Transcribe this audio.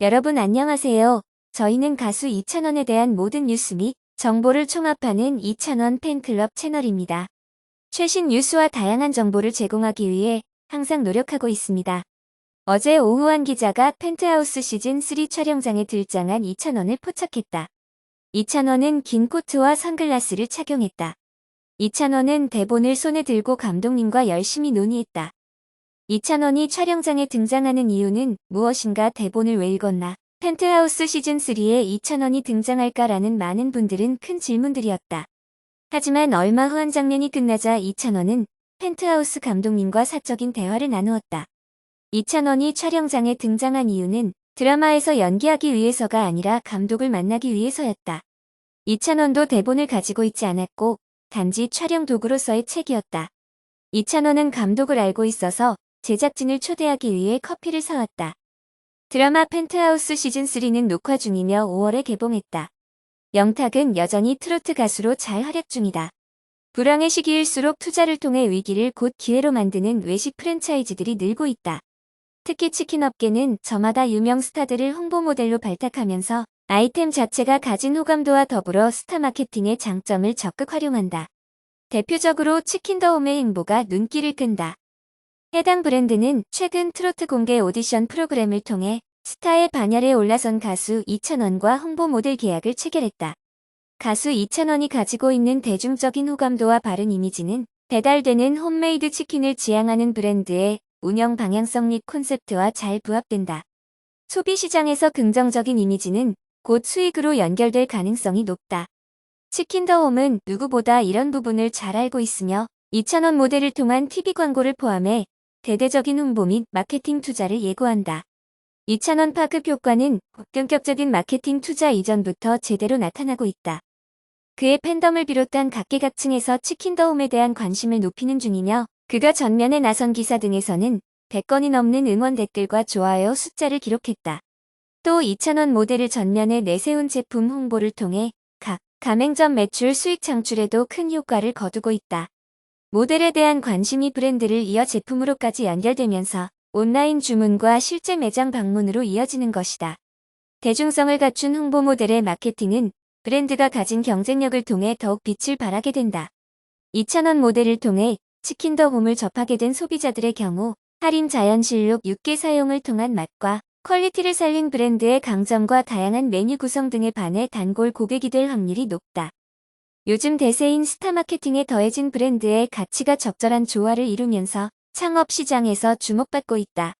여러분 안녕하세요. 저희는 가수 이찬원에 대한 모든 뉴스 및 정보를 총합하는 이찬원 팬클럽 채널입니다. 최신 뉴스와 다양한 정보를 제공하기 위해 항상 노력하고 있습니다. 어제 오후한 기자가 펜트하우스 시즌3 촬영장에 들장한 이찬원을 포착했다. 이찬원은 긴 코트와 선글라스를 착용했다. 이찬원은 대본을 손에 들고 감독님과 열심히 논의했다. 이찬원이 촬영장에 등장하는 이유는 무엇인가 대본을 왜 읽었나? 펜트하우스 시즌3에 이찬원이 등장할까라는 많은 분들은 큰 질문들이었다. 하지만 얼마 후 한 장면이 끝나자 이찬원은 펜트하우스 감독님과 사적인 대화를 나누었다. 이찬원이 촬영장에 등장한 이유는 드라마에서 연기하기 위해서가 아니라 감독을 만나기 위해서였다. 이찬원도 대본을 가지고 있지 않았고 단지 촬영 도구로서의 책이었다. 이찬원은 감독을 알고 있어서 제작진을 초대하기 위해 커피를 사왔다. 드라마 펜트하우스 시즌3는 녹화 중이며 5월에 개봉했다. 영탁은 여전히 트로트 가수로 잘 활약 중이다. 불황의 시기일수록 투자를 통해 위기를 곧 기회로 만드는 외식 프랜차이즈들이 늘고 있다. 특히 치킨 업계는 저마다 유명 스타들을 홍보 모델로 발탁하면서 아이템 자체가 가진 호감도와 더불어 스타 마케팅의 장점을 적극 활용한다. 대표적으로 치킨 더홈의 행보가 눈길을 끈다. 해당 브랜드는 최근 트로트 공개 오디션 프로그램을 통해 스타의 반열에 올라선 가수 이찬원과 홍보 모델 계약을 체결했다. 가수 이찬원이 가지고 있는 대중적인 호감도와 바른 이미지는 배달되는 홈메이드 치킨을 지향하는 브랜드의 운영 방향성 및 콘셉트와 잘 부합된다. 소비 시장에서 긍정적인 이미지는 곧 수익으로 연결될 가능성이 높다. 치킨 더홈은 누구보다 이런 부분을 잘 알고 있으며 이찬원 모델을 통한 TV 광고를 포함해 대대적인 홍보 및 마케팅 투자를 예고한다. 이찬원 파급 효과는 본격적인 마케팅 투자 이전부터 제대로 나타나고 있다. 그의 팬덤을 비롯한 각계각층에서 치킨더홈에 대한 관심을 높이는 중이며 그가 전면에 나선 기사 등에서는 100건이 넘는 응원 댓글과 좋아요 숫자를 기록했다. 또 이찬원 모델을 전면에 내세운 제품 홍보를 통해 각 가맹점 매출 수익 창출에도 큰 효과를 거두고 있다. 모델에 대한 관심이 브랜드를 이어 제품으로까지 연결되면서 온라인 주문과 실제 매장 방문으로 이어지는 것이다. 대중성을 갖춘 홍보 모델의 마케팅은 브랜드가 가진 경쟁력을 통해 더욱 빛을 발하게 된다. 2,000원 모델을 통해 치킨 더 홈을 접하게 된 소비자들의 경우 할인 자연실록 6개 사용을 통한 맛과 퀄리티를 살린 브랜드의 강점과 다양한 메뉴 구성 등에 반해 단골 고객이 될 확률이 높다. 요즘 대세인 스타 마케팅에 더해진 브랜드의 가치가 적절한 조화를 이루면서 창업 시장에서 주목받고 있다.